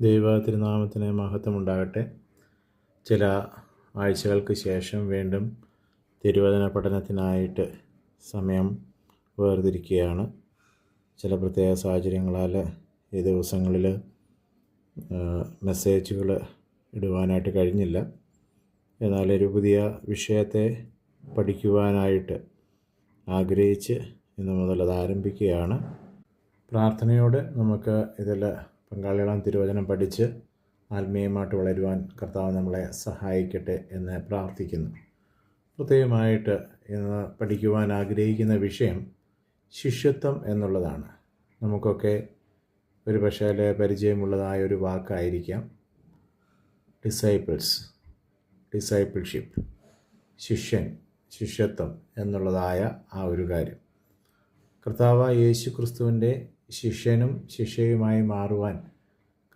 ദൈവ തിരുനാമത്തിന് മഹത്വമുണ്ടാകട്ടെ. ചില ആഴ്ചകൾക്ക് ശേഷം വീണ്ടും തിരുവചന പഠനത്തിനായിട്ട് സമയം വേർതിരിക്കുകയാണ്. ചില പ്രത്യേക സാഹചര്യങ്ങളാൽ ഈ ദിവസങ്ങളിൽ മെസ്സേജുകൾ ഇടുവാനായിട്ട് കഴിഞ്ഞില്ല. എന്നാൽ ഒരു പുതിയ വിഷയത്തെ പഠിക്കുവാനായിട്ട് ആഗ്രഹിച്ച് ഇന്ന് മുതൽ അത് ആരംഭിക്കുകയാണ്. പ്രാർത്ഥനയോടെ നമുക്ക് ഇതിൽ പങ്കാളികളാം തിരുവചനം പഠിച്ച് ആത്മീയമായിട്ട് വളരുവാൻ കർത്താവ് നമ്മളെ സഹായിക്കട്ടെ എന്ന് പ്രാർത്ഥിക്കുന്നു. പ്രത്യേകമായിട്ട് ഇന്ന് പഠിക്കുവാൻ ആഗ്രഹിക്കുന്ന വിഷയം ശിഷ്യത്വം എന്നുള്ളതാണ്. നമുക്കൊക്കെ ഒരു പക്ഷേ പരിചയമുള്ളതായ ഒരു വാക്കായിരിക്കാം. ഡിസൈപ്പിൾസ് ഡിസൈപ്പിൾഷിപ്പ് ശിഷ്യൻ ശിഷ്യത്വം എന്നുള്ളതായ ആ ഒരു കാര്യം. കർത്താവ് യേശു ക്രിസ്തുവിന്റെ ശിഷ്യനും ശിഷ്യയുമായി മാറുവാൻ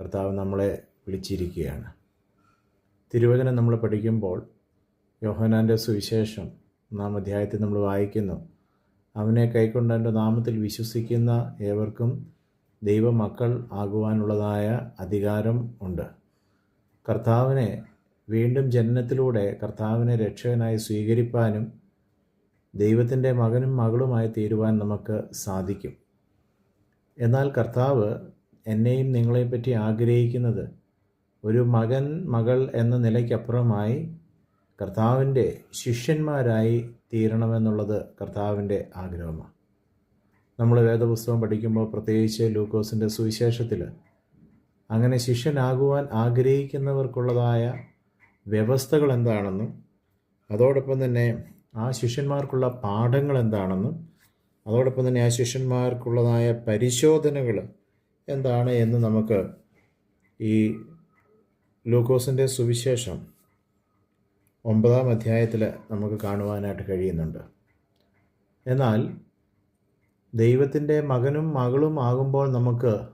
കർത്താവ് നമ്മളെ വിളിച്ചിരിക്കുകയാണ്. തിരുവചനം നമ്മൾ പഠിക്കുമ്പോൾ യോഹനാന്റെ സുവിശേഷം നാം അധ്യായത്തിൽ നമ്മൾ വായിക്കുന്നു. അവനെ കൈക്കൊണ്ട് എന്റെ നാമത്തിൽ വിശ്വസിക്കുന്ന ഏവർക്കും ദൈവമക്കൾ ആകുവാനുള്ളതായ അധികാരം ഉണ്ട്. കർത്താവിനെ വീണ്ടും ജനനത്തിലൂടെ കർത്താവിനെ രക്ഷകനായി സ്വീകരിപ്പാനും ദൈവത്തിന്റെ മകനും മകളുമായി തീരുവാൻ നമുക്ക് സാധിക്കും. എന്നാൽ കർത്താവ് എന്നെയും നിങ്ങളെയും പറ്റി ആഗ്രഹിക്കുന്നത് ഒരു മകൻ മകൾ എന്ന നിലയ്ക്കപ്പുറമായി കർത്താവിന്റെ ശിഷ്യന്മാരായി തീരണമെന്നുള്ളത് കർത്താവിന്റെ ആഗ്രഹമാണ്. നമ്മൾ വേദപുസ്തകം പഠിക്കുമ്പോൾ പ്രത്യേകിച്ച് ലൂക്കോസിന്റെ സുവിശേഷത്തിൽ അങ്ങനെ ശിഷ്യനാകുവാൻ ആഗ്രഹിക്കുന്നവർക്കുള്ളതായ വ്യവസ്ഥകൾ എന്താണെന്നും അതോടൊപ്പം തന്നെ ആ ശിഷ്യന്മാർക്കുള്ള പാഠങ്ങൾ എന്താണെന്നും അതോടൊപ്പം തന്നെ ആ ശിഷ്യന്മാർക്കുള്ളതായ പരിശോധനകൾ എന്താണ് എന്ന് നമുക്ക് ഈ ലൂക്കോസിന്റെ സുവിശേഷം ഒമ്പതാം അധ്യായത്തിൽ നമുക്ക് കാണുവാനായിട്ട് കഴിയുന്നുണ്ട്. എന്നാൽ ദൈവത്തിന്റെ മകനും മകളും ആകുമ്പോൾ നമുക്ക്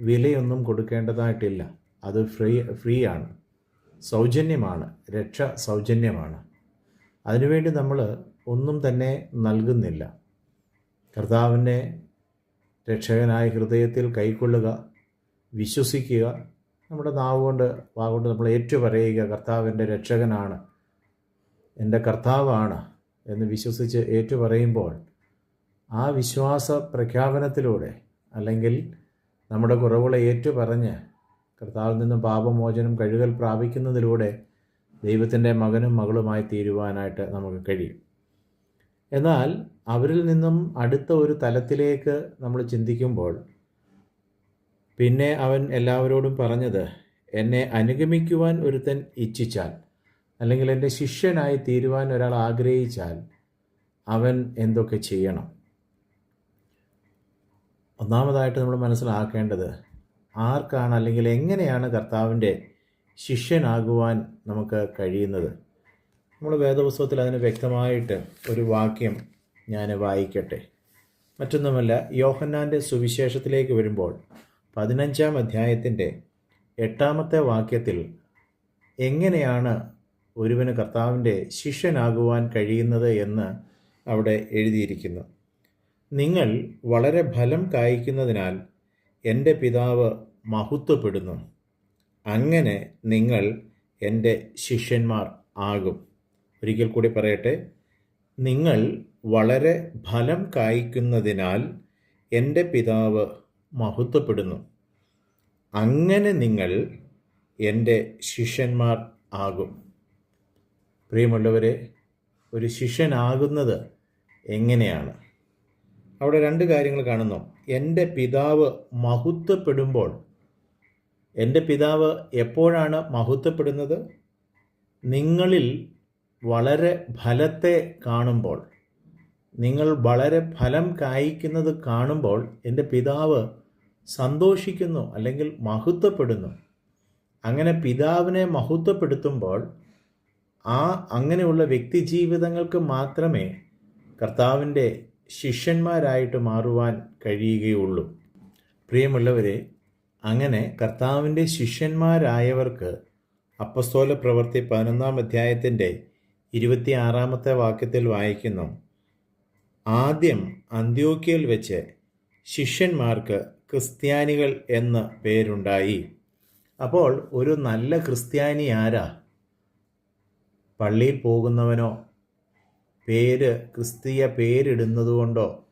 വിലയൊന്നും കൊടുക്കേണ്ടതായിട്ടില്ല. അത് ഫ്രീ ഫ്രീ ആണ് സൗജന്യമാണ്. രക്ഷ സൗജന്യമാണ്. അതിനുവേണ്ടി നമ്മൾ ഒന്നും തന്നെ നൽകുന്നില്ല. കർത്താവിനെ രക്ഷകനായ ഹൃദയത്തിൽ കൈക്കൊള്ളുക വിശ്വസിക്കുക നമ്മുടെ നാവ് കൊണ്ട് വാഗൊണ്ട് നമ്മൾ ഏറ്റുപറയുക കർത്താവിന്റെ രക്ഷകനാണ് എന്റെ കർത്താവാണ് എന്ന് വിശ്വസിച്ച് ഏറ്റു പറയുമ്പോൾ ആ വിശ്വാസ പ്രഖ്യാപനത്തിലൂടെ അല്ലെങ്കിൽ നമ്മുടെ കുറവുകളെ ഏറ്റു ഏറ്റുപറഞ്ഞ് കർത്താവിൽ നിന്നും പാപമോചനം കഴുകൽ പ്രാപിക്കുന്നതിലൂടെ ദൈവത്തിന്റെ മകനും മകളുമായി തീരുവാനായിട്ട് നമുക്ക് കഴിയും. എന്നാൽ അവരിൽ നിന്നും അടുത്ത ഒരു തലത്തിലേക്ക് നമ്മൾ ചിന്തിക്കുമ്പോൾ പിന്നെ അവൻ എല്ലാവരോടും പറഞ്ഞത് എന്നെ അനുഗമിക്കുവാൻ ഒരുത്തൻ ഇച്ഛിച്ചാൽ അല്ലെങ്കിൽ എന്റെ ശിഷ്യനായി തീരുവാൻ ഒരാൾ ആഗ്രഹിച്ചാൽ അവൻ എന്തൊക്കെ ചെയ്യണം? ഒന്നാമതായിട്ട് നമ്മൾ മനസ്സിലാക്കേണ്ടത് ആർക്കാണ് അല്ലെങ്കിൽ എങ്ങനെയാണ് കർത്താവിന്റെ ശിഷ്യനാകുവാൻ നമുക്ക് കഴിയുന്നത്? നമ്മൾ വേദപുസ്തകത്തിൽ അതിന് വ്യക്തമായിട്ട് ഒരു വാക്യം ഞാൻ വായിക്കട്ടെ. മറ്റൊന്നുമല്ല യോഹന്നാന്റെ സുവിശേഷത്തിലേക്ക് വരുമ്പോൾ പതിനഞ്ചാം അധ്യായത്തിന്റെ എട്ടാമത്തെ വാക്യത്തിൽ എങ്ങനെയാണ് ഒരുവന് കർത്താവിന്റെ ശിഷ്യനാകുവാൻ കഴിയുന്നത് എന്ന് അവിടെ എഴുതിയിരിക്കുന്നു. നിങ്ങൾ വളരെ ഫലം കായ്ക്കുന്നതിനാൽ എന്റെ പിതാവ് മഹത്വപ്പെടുന്നു. അങ്ങനെ നിങ്ങൾ എന്റെ ശിഷ്യന്മാർ ആകും. ഒരിക്കൽ കൂടി പറയട്ടെ. നിങ്ങൾ വളരെ ഫലം കായ്ക്കുന്നതിനാൽ എന്റെ പിതാവ് മഹത്വപ്പെടുന്നു. അങ്ങനെ നിങ്ങൾ എന്റെ ശിഷ്യന്മാർ ആകും. പ്രിയമുള്ളവരെ ഒരു ശിഷ്യനാകുന്നത് എങ്ങനെയാണ്? അവിടെ രണ്ട് കാര്യങ്ങൾ കാണുന്നു. എന്റെ പിതാവ് മഹത്വപ്പെടുമ്പോൾ എന്റെ പിതാവ് എപ്പോഴാണ് മഹത്വപ്പെടുന്നത്? നിങ്ങളിൽ വളരെ ഫലത്തെ കാണുമ്പോൾ നിങ്ങൾ വളരെ ഫലം കായ്ക്കുന്നത് കാണുമ്പോൾ എന്റെ പിതാവ് സന്തോഷിക്കുന്നു അല്ലെങ്കിൽ മഹത്വപ്പെടുന്നു. അങ്ങനെ പിതാവിനെ മഹത്വപ്പെടുത്തുമ്പോൾ ആ അങ്ങനെയുള്ള വ്യക്തി ജീവിതങ്ങൾക്ക് മാത്രമേ കർത്താവിന്റെ ശിഷ്യന്മാരായിട്ട് മാറുവാൻ കഴിയുകയുള്ളൂ. പ്രിയമുള്ളവരെ അങ്ങനെ കർത്താവിന്റെ ശിഷ്യന്മാരായവർക്ക് അപ്പസ്തോല പ്രവൃത്തി പതിനൊന്നാം അധ്യായത്തിന്റെ ഇരുപത്തിയാറാമത്തെ വാക്യത്തിൽ വായിക്കുന്നു. ആദ്യം അന്ത്യോക്യയിൽ വെച്ച് ശിഷ്യന്മാർക്ക് ക്രിസ്ത്യാനികൾ എന്ന പേരുണ്ടായി. അപ്പോൾ ഒരു നല്ല ക്രിസ്ത്യാനി ആരാ? പള്ളിയിൽ പോകുന്നവനോ? പേര് ക്രിസ്തീയ പേരിടുന്നതുകൊണ്ടോ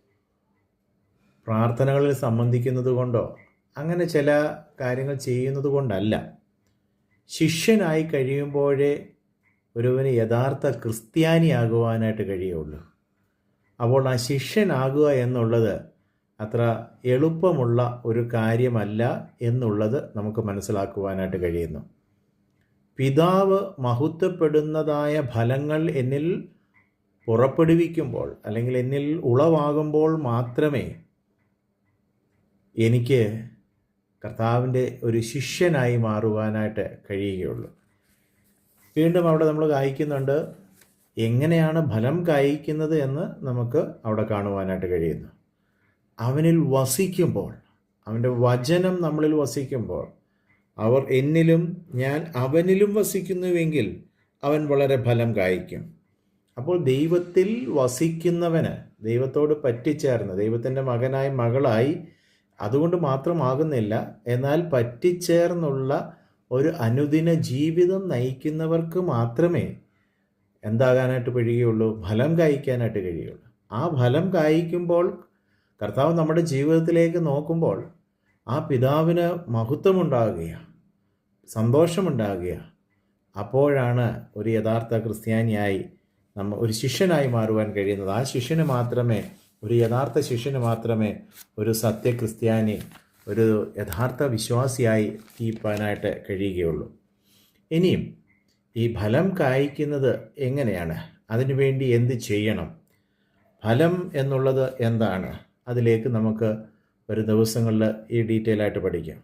പ്രാർത്ഥനകളിൽ സംബന്ധിക്കുന്നത് കൊണ്ടോ? അങ്ങനെ ചില കാര്യങ്ങൾ ചെയ്യുന്നത് കൊണ്ടല്ല. ശിഷ്യനായി കഴിയുമ്പോഴേ ഒരുവന് യഥാർത്ഥ ക്രിസ്ത്യാനിയാകുവാനായിട്ട് കഴിയുള്ളൂ. അപ്പോൾ ആ ശിഷ്യനാകുക എന്നുള്ളത് അത്ര എളുപ്പമുള്ള ഒരു കാര്യമല്ല എന്നുള്ളത് നമുക്ക് മനസ്സിലാക്കുവാനായിട്ട് കഴിയുന്നു. പിതാവ് മഹത്വപ്പെടുന്നതായ ഫലങ്ങൾ എന്നിൽ പുറപ്പെടുവിക്കുമ്പോൾ അല്ലെങ്കിൽ എന്നിൽ ഉളവാകുമ്പോൾ മാത്രമേ എനിക്ക് കർത്താവിന്റെ ഒരു ശിഷ്യനായി മാറുവാനായിട്ട് കഴിയുകയുള്ളൂ. വീണ്ടും അവിടെ നമ്മൾ കായ്ക്കുന്നുണ്ട് എങ്ങനെയാണ് ഫലം കായ്ക്കുന്നത് എന്ന് നമുക്ക് അവിടെ കാണുവാനായിട്ട് കഴിയുന്നു. അവനിൽ വസിക്കുമ്പോൾ അവന്റെ വചനം നമ്മളിൽ വസിക്കുമ്പോൾ അവർ എന്നിലും ഞാൻ അവനിലും വസിക്കുന്നുവെങ്കിൽ അവൻ വളരെ ഫലം കായ്ക്കും അപ്പോൾ ദൈവത്തിൽ വസിക്കുന്നവന് ദൈവത്തോട് പറ്റിച്ചേർന്ന് ദൈവത്തിന്റെ മകനായി മകളായി അതുകൊണ്ട് മാത്രമാകുന്നില്ല. എന്നാൽ പറ്റിച്ചേർന്നുള്ള ഒരു അനുദിന ജീവിതം നയിക്കുന്നവർക്ക് മാത്രമേ എന്താകാനായിട്ട് കഴിയുകയുള്ളൂ? ഫലം കായ്ക്കാനായിട്ട് കഴിയുള്ളൂ. ആ ഫലം കായ്ക്കുമ്പോൾ കർത്താവ് നമ്മുടെ ജീവിതത്തിലേക്ക് നോക്കുമ്പോൾ ആ പിതാവിന് മഹത്വമുണ്ടാകുകയാണ് സന്തോഷമുണ്ടാകുകയാണ് അപ്പോഴാണ് ഒരു യഥാർത്ഥ ക്രിസ്ത്യാനിയായി നമ്മ ഒരു ശിഷ്യനായി മാറുവാൻ കഴിയുന്നത്. ആ ശിഷ്യന് മാത്രമേ ഒരു യഥാർത്ഥ ശിഷ്യന് മാത്രമേ ഒരു സത്യ ക്രിസ്ത്യാനി ഒരു യഥാർത്ഥ വിശ്വാസിയായി തീപ്പാനായിട്ട് കഴിയുകയുള്ളൂ. ഇനിയും ഈ ഫലം കായ്ക്കുന്നത് എങ്ങനെയാണ്? അതിനുവേണ്ടി എന്ത് ചെയ്യണം? ഫലം എന്നുള്ളത് എന്താണ്? അതിലേക്ക് നമുക്ക് ഒരു ദിവസങ്ങളിൽ ഈ ഡീറ്റെയിൽ ആയിട്ട് പഠിക്കാം.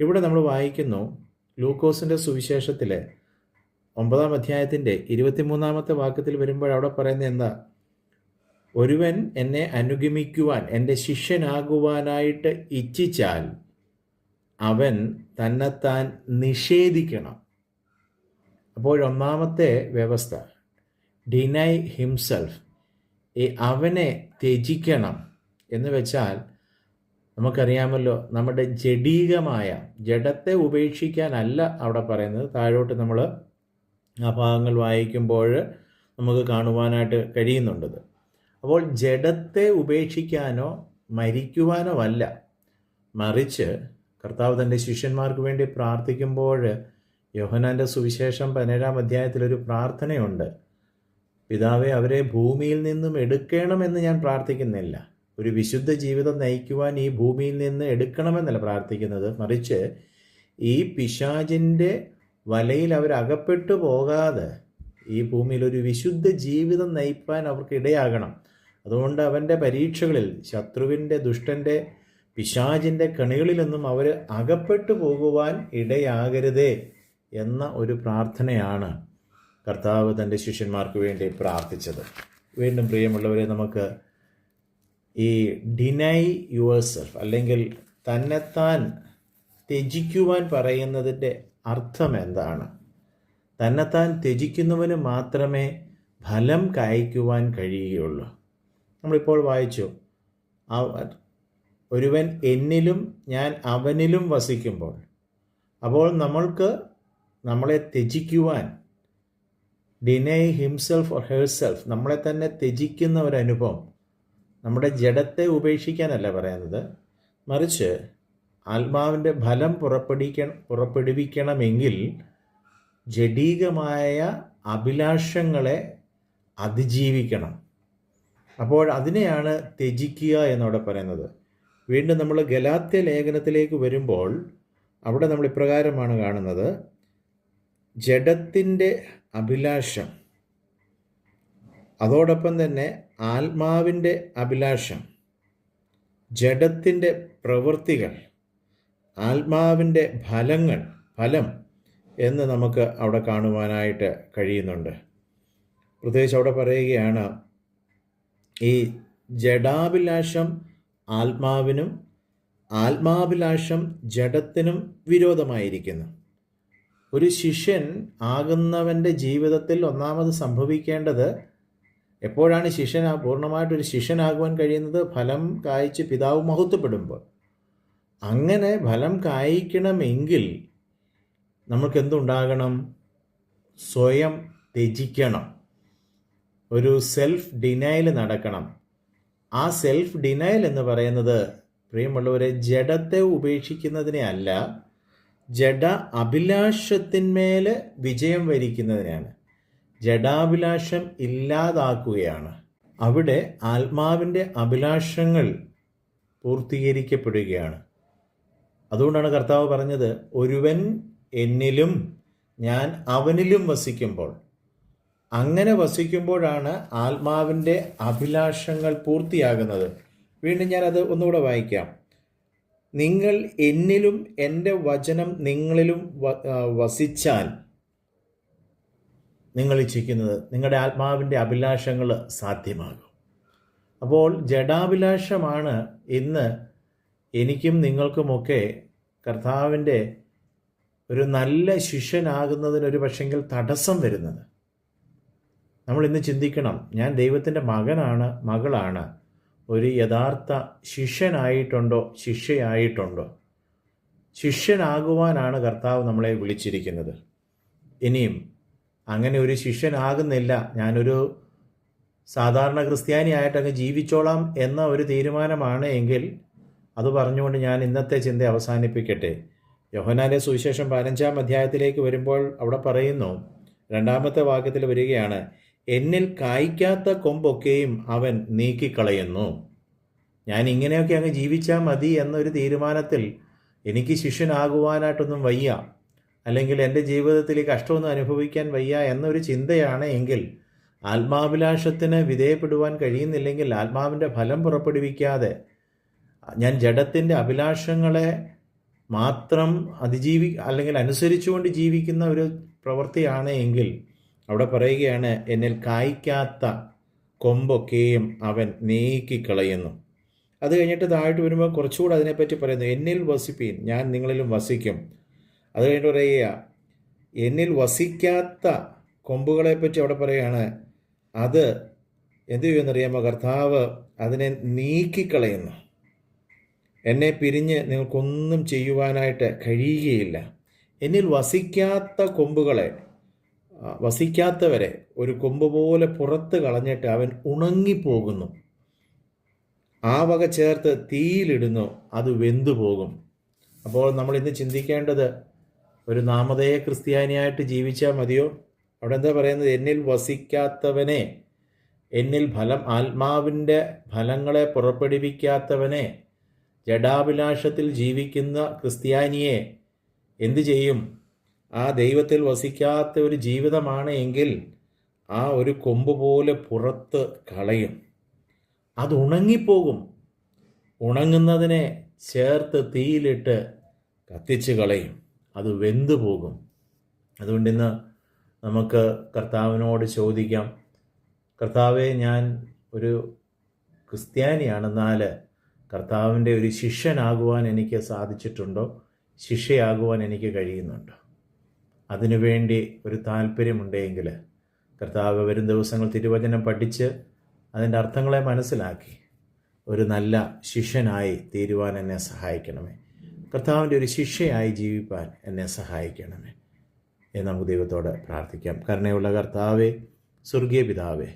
ഇവിടെ നമ്മൾ വായിക്കുന്നു ലൂക്കോസിന്റെ സുവിശേഷത്തിൽ ഒമ്പതാം അധ്യായത്തിന്റെ ഇരുപത്തിമൂന്നാമത്തെ വാക്യത്തിൽ വരുമ്പോൾ അവിടെ പറയുന്നത് എന്താ? ഒരുവൻ എന്നെ അനുഗമിക്കുവാൻ എന്റെ ശിഷ്യനാകുവാനായിട്ട് ഇച്ഛിച്ചാൽ അവൻ തന്നെത്താൻ നിഷേധിക്കണം. അപ്പോഴൊന്നാമത്തെ വ്യവസ്ഥ ഡിനൈ ഹിംസെൽഫ് ഈ അവനെ ത്യജിക്കണം എന്ന് വെച്ചാൽ നമുക്കറിയാമല്ലോ നമ്മുടെ ജഡീകമായ ജഡത്തെ ഉപേക്ഷിക്കാനല്ല അവിടെ പറയുന്നത്. താഴോട്ട് നമ്മൾ ആ ഭാഗങ്ങൾ വായിക്കുമ്പോൾ നമുക്ക് കാണുവാനായിട്ട് കഴിയുന്നുണ്ടത് അപ്പോൾ ജഡത്തെ ഉപേക്ഷിക്കാനോ മരിക്കുവാനോ അല്ല മറിച്ച് കർത്താവ് തന്റെ ശിഷ്യന്മാർക്ക് വേണ്ടി പ്രാർത്ഥിക്കുമ്പോൾ യോഹനാന്റെ സുവിശേഷം പതിനേഴാം അധ്യായത്തിലൊരു പ്രാർത്ഥനയുണ്ട്. പിതാവെ അവരെ ഭൂമിയിൽ നിന്നും എടുക്കണമെന്ന് ഞാൻ പ്രാർത്ഥിക്കുന്നില്ല. ഒരു വിശുദ്ധ ജീവിതം നയിക്കുവാൻ ഈ ഭൂമിയിൽ നിന്ന് എടുക്കണമെന്നല്ല പ്രാർത്ഥിക്കുന്നത്. മറിച്ച് ഈ പിശാചിന്റെ വലയിൽ അവരകപ്പെട്ടു പോകാതെ ഈ ഭൂമിയിൽ ഒരു വിശുദ്ധ ജീവിതം നയിപ്പാൻ അവർക്ക് ഇടയാകണം. അതുകൊണ്ട് അവന്റെ പരീക്ഷകളിൽ ശത്രുവിന്റെ ദുഷ്ടന്റെ പിശാചിന്റെ കണികളിലൊന്നും അവർ അകപ്പെട്ടു പോകുവാൻ ഇടയാകരുതേ എന്ന ഒരു പ്രാർത്ഥനയാണ് കർത്താവ് തന്റെ ശിഷ്യന്മാർക്ക് വേണ്ടി പ്രാർത്ഥിച്ചത്. വീണ്ടും പ്രിയമുള്ളവരെ നമുക്ക് ഈ ഡിനൈ യുവർ സെൽഫ് അല്ലെങ്കിൽ തന്നെത്താൻ ത്യജിക്കുവാൻ പറയുന്നതിന്റെ അർത്ഥം എന്താണ്? തന്നെത്താൻ ത്യജിക്കുന്നവന് മാത്രമേ ഫലം കായ്ക്കുവാൻ കഴിയുകയുള്ളൂ. നമ്മളിപ്പോൾ വായിച്ചു. ഒരുവൻ എന്നിലും ഞാൻ അവനിലും വസിക്കുമ്പോൾ അപ്പോൾ നമ്മൾക്ക് നമ്മളെ ത്യജിക്കുവാൻ ഡിനൈ ഹിംസെൽഫ് ഓർ ഹെർസെൽഫ് നമ്മളെ തന്നെ ത്യജിക്കുന്ന ഒരു അനുഭവം നമ്മുടെ ജഡത്തെ ഉപേക്ഷിക്കാനല്ല പറയുന്നത്. മറിച്ച് ആത്മാവിന്റെ ഫലം പുറപ്പെടുവിക്ക പുറപ്പെടുവിക്കണമെങ്കിൽ ജഡീകമായ അഭിലാഷങ്ങളെ അതിജീവിക്കണം. അപ്പോൾ അതിനെയാണ് ത്യജിക്കുക എന്നവിടെ പറയുന്നത്. വീണ്ടും നമ്മൾ ഗലാത്യ ലേഖനത്തിലേക്ക് വരുമ്പോൾ അവിടെ നമ്മൾ ഇപ്രകാരമാണ് കാണുന്നത്. ജഡത്തിന്റെ അഭിലാഷം. അതോടൊപ്പം തന്നെ ആത്മാവിന്റെ അഭിലാഷം. ജഡത്തിന്റെ പ്രവൃത്തികൾ. ആത്മാവിന്റെ ഫലങ്ങൾ ഫലം എന്ന് നമുക്ക് അവിടെ കാണുവാനായിട്ട് കഴിയുന്നുണ്ട്. പ്രത്യേകിച്ച് അവിടെ പറയുകയാണ് ഈ ജഡാഭിലാഷം ആത്മാവിനും ആത്മാഭിലാഷം ജഡത്തിനും വിരോധമായിരിക്കുന്നു. ഒരു ശിഷ്യൻ ആകുന്നവന്റെ ജീവിതത്തിൽ ഒന്നാമത് സംഭവിക്കേണ്ടത് എപ്പോഴാണ് ശിഷ്യൻ പൂർണമായിട്ടൊരു ശിഷ്യനാകുവാൻ കഴിയുന്നത്? ഫലം കായ്ച്ച് പിതാവ് മഹത്വപ്പെടുമ്പോൾ. അങ്ങനെ ഫലം കായ്ക്കണമെങ്കിൽ നമുക്കെന്തുണ്ടാകണം സ്വയം ത്യജിക്കണം. ഒരു സെൽഫ് ഡിനയൽ നടക്കണം. ആ സെൽഫ് ഡിനയൽ എന്ന് പറയുന്നത് പ്രിയമുള്ളവരെ ജഡത്തെ ഉപേക്ഷിക്കുന്നതിനെ അല്ല ജഡ അഭിലാഷത്തിന്മേൽ വിജയം വരിക്കുന്നതിനാണ് ജഡാഭിലാഷം ഇല്ലാതാക്കുകയാണ്. അവിടെ ആത്മാവിന്റെ അഭിലാഷങ്ങൾ പൂർത്തീകരിക്കപ്പെടുകയാണ്. അതുകൊണ്ടാണ് കർത്താവ് പറഞ്ഞത് ഒരുവൻ എന്നിലും ഞാൻ അവനിലും വസിക്കുമ്പോൾ അങ്ങനെ വസിക്കുമ്പോഴാണ് ആത്മാവിന്റെ അഭിലാഷങ്ങൾ പൂർത്തിയാകുന്നത്. വീണ്ടും ഞാനത് ഒന്നുകൂടെ വായിക്കാം. നിങ്ങൾ എന്നിലും എന്റെ വചനം നിങ്ങളിലും വസിച്ചാൽ നിങ്ങൾ ഇച്ഛിക്കുന്നത് നിങ്ങളുടെ ആത്മാവിന്റെ അഭിലാഷങ്ങൾ സാധ്യമാകും. അപ്പോൾ ജഡാഭിലാഷമാണ് ഇന്ന് എനിക്കും നിങ്ങൾക്കുമൊക്കെ കർത്താവിന്റെ ഒരു നല്ല ശിഷ്യനാകുന്നതിനൊരു പക്ഷെങ്കിൽ തടസ്സം വരുന്നത്. നമ്മൾ ഇന്ന് ചിന്തിക്കണം ഞാൻ ദൈവത്തിന്റെ മകനാണ് മകളാണ്. ഒരു യഥാർത്ഥ ശിഷ്യനായിട്ടുണ്ടോ ശിഷ്യയായിട്ടുണ്ടോ? ശിഷ്യനാകുവാനാണ് കർത്താവ് നമ്മളെ വിളിച്ചിരിക്കുന്നത്. ഇനിയും അങ്ങനെ ഒരു ശിഷ്യനാകുന്നില്ല. ഞാനൊരു സാധാരണ ക്രിസ്ത്യാനിയായിട്ടങ്ങ് ജീവിച്ചോളാം എന്ന ഒരു തീരുമാനമാണ് എങ്കിൽ അത് പറഞ്ഞുകൊണ്ട് ഞാൻ ഇന്നത്തെ ചിന്ത അവസാനിപ്പിക്കട്ടെ. യോഹനാലെ സുവിശേഷം പതിനഞ്ചാം അധ്യായത്തിലേക്ക് വരുമ്പോൾ അവിടെ പറയുന്നു രണ്ടാമത്തെ വാക്യത്തിൽ വരികയാണ് എന്നിൽ കായ്ക്കാത്ത കൊമ്പൊക്കെയും അവൻ നീക്കിക്കളയുന്നു. ഞാൻ ഇങ്ങനെയൊക്കെ അങ്ങ് ജീവിച്ചാൽ മതി എന്നൊരു തീരുമാനത്തിൽ എനിക്ക് ശിഷ്യനാകുവാനായിട്ടൊന്നും വയ്യ. അല്ലെങ്കിൽ എന്റെ ജീവിതത്തിൽ ഈ കഷ്ടമൊന്നും അനുഭവിക്കാൻ വയ്യ എന്നൊരു ചിന്തയാണ് എങ്കിൽ ആത്മാഭിലാഷത്തിന് വിധേയപ്പെടുവാൻ കഴിയുന്നില്ലെങ്കിൽ ആത്മാവിന്റെ ഫലം പുറപ്പെടുവിക്കാതെ ഞാൻ ജഡത്തിന്റെ അഭിലാഷങ്ങളെ മാത്രം അതിജീവി അല്ലെങ്കിൽ അനുസരിച്ചുകൊണ്ട് ജീവിക്കുന്ന ഒരു പ്രവൃത്തിയാണ് എങ്കിൽ അവിടെ പറയുകയാണ് എന്നിൽ കായ്ക്കാത്ത കൊമ്പൊക്കെയും അവൻ നീക്കിക്കളയുന്നു. അത് കഴിഞ്ഞിട്ട് താഴോട്ട് വരുമ്പോൾ കുറച്ചുകൂടെ അതിനെപ്പറ്റി പറയുന്നു എന്നിൽ വസിപ്പീൻ ഞാൻ നിങ്ങളിലും വസിക്കും. അത് കഴിഞ്ഞിട്ട് പറയുക എന്നിൽ വസിക്കാത്ത കൊമ്പുകളെപ്പറ്റി അവിടെ പറയുകയാണ് അത് എന്ത് ചെയ്യുമെന്നറിയാമോ? കർത്താവ് അതിനെ നീക്കിക്കളയുന്നു. എന്നെ പിരിഞ്ഞ് നിങ്ങൾക്കൊന്നും ചെയ്യുവാനായിട്ട് കഴിയുകയില്ല. എന്നിൽ വസിക്കാത്ത കൊമ്പുകളെ വസിക്കാത്തവരെ ഒരു കൊമ്പ് പോലെ പുറത്ത് കളഞ്ഞിട്ട് അവൻ ഉണങ്ങിപ്പോകുന്നു. ആ വക ചേർത്ത് തീയിലിടുന്നു അത് വെന്തു പോകും അപ്പോൾ നമ്മൾ ഇന്ന് ചിന്തിക്കേണ്ടത് ഒരു നാമധേയ ക്രിസ്ത്യാനിയായിട്ട് ജീവിച്ചാൽ മതിയോ? അവിടെ എന്താ പറയുന്നത്? എന്നിൽ വസിക്കാത്തവനെ എന്നിൽ ഫലം ആത്മാവിന്റെ ഫലങ്ങളെ പുറപ്പെടുവിക്കാത്തവനെ ജഡാഭിലാഷത്തിൽ ജീവിക്കുന്ന ക്രിസ്ത്യാനിയെ എന്തു ചെയ്യും? ആ ദൈവത്തിൽ വസിക്കാത്ത ഒരു ജീവിതമാണ് എങ്കിൽ ആ ഒരു കൊമ്പ് പോലെ പുറത്ത് കളയും. അത് ഉണങ്ങിപ്പോകും. ഉണങ്ങുന്നതിനെ ചേർത്ത് തീയിലിട്ട് കത്തിച്ച് കളയും. അത് വെന്തു പോകും. അതുകൊണ്ട് ഇന്ന് നമുക്ക് കർത്താവിനോട് ചോദിക്കാം. കർത്താവെ ഞാൻ ഒരു ക്രിസ്ത്യാനിയാണെന്നാൽ കർത്താവിന്റെ ഒരു ശിഷ്യനാകുവാൻ എനിക്ക് സാധിച്ചിട്ടുണ്ടോ? ശിഷ്യയാകുവാൻ എനിക്ക് കഴിയുന്നുണ്ടോ? അതിനുവേണ്ടി ഒരു താല്പര്യമുണ്ടെങ്കിൽ കർത്താവ് വരും ദിവസങ്ങൾ തിരുവചനം പഠിച്ച് അതിന്റെ അർത്ഥങ്ങളെ മനസ്സിലാക്കി ഒരു നല്ല ശിഷ്യനായി തീരുവാൻ എന്നെ സഹായിക്കണമേ. കർത്താവിന്റെ ഒരു ശിഷ്യയായി ജീവിപ്പാൻ എന്നെ സഹായിക്കണമേ എന്ന് നമുക്ക് ദൈവത്തോട് പ്രാർത്ഥിക്കാം. കരുണയുള്ള കർത്താവെ സ്വർഗീയ പിതാവേ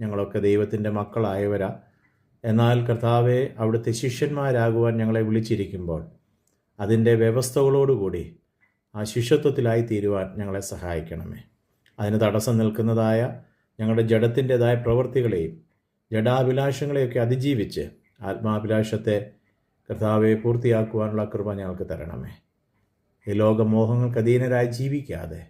ഞങ്ങളൊക്കെ ദൈവത്തിന്റെ മക്കളായവരാ. എന്നാൽ കർത്താവെ അവിടുത്തെ ശിഷ്യന്മാരാകുവാൻ ഞങ്ങളെ വിളിച്ചിരിക്കുമ്പോൾ അതിന്റെ വ്യവസ്ഥകളോടുകൂടി ആ ശിഷ്യത്വത്തിലായി തീരുവാൻ ഞങ്ങളെ സഹായിക്കണമേ. അതിന് തടസ്സം നിൽക്കുന്നതായ ഞങ്ങളുടെ ജഡത്തിന്റെതായ പ്രവൃത്തികളെയും ജഡാഭിലാഷങ്ങളെയൊക്കെ അതിജീവിച്ച് ആത്മാഭിലാഷത്തെ കർത്താവെ പൂർത്തിയാക്കുവാനുള്ള കൃപ ഞങ്ങൾക്ക് തരണമേ. ഈ ലോകമോഹങ്ങൾക്ക് അധീനരായി ജീവിക്കാതെ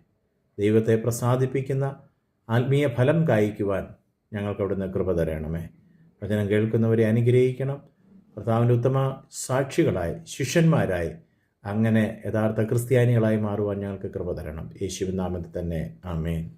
ദൈവത്തെ പ്രസാദിപ്പിക്കുന്ന ആത്മീയ ഫലം കായ്ക്കുവാൻ ഞങ്ങൾക്ക് അവിടുന്ന് കൃപ തരണമേ. വചനം കേൾക്കുന്നവരെ അനുഗ്രഹിക്കണം. കർത്താവിന്റെ ഉത്തമ സാക്ഷികളായി ശിഷ്യന്മാരായി അങ്ങനെ യഥാർത്ഥ ക്രിസ്ത്യാനികളായി മാറുവാൻ ഞങ്ങൾക്ക് കൃപ തരണം. യേശുവിൻ നാമത്തിൽ തന്നെ. ആമേൻ.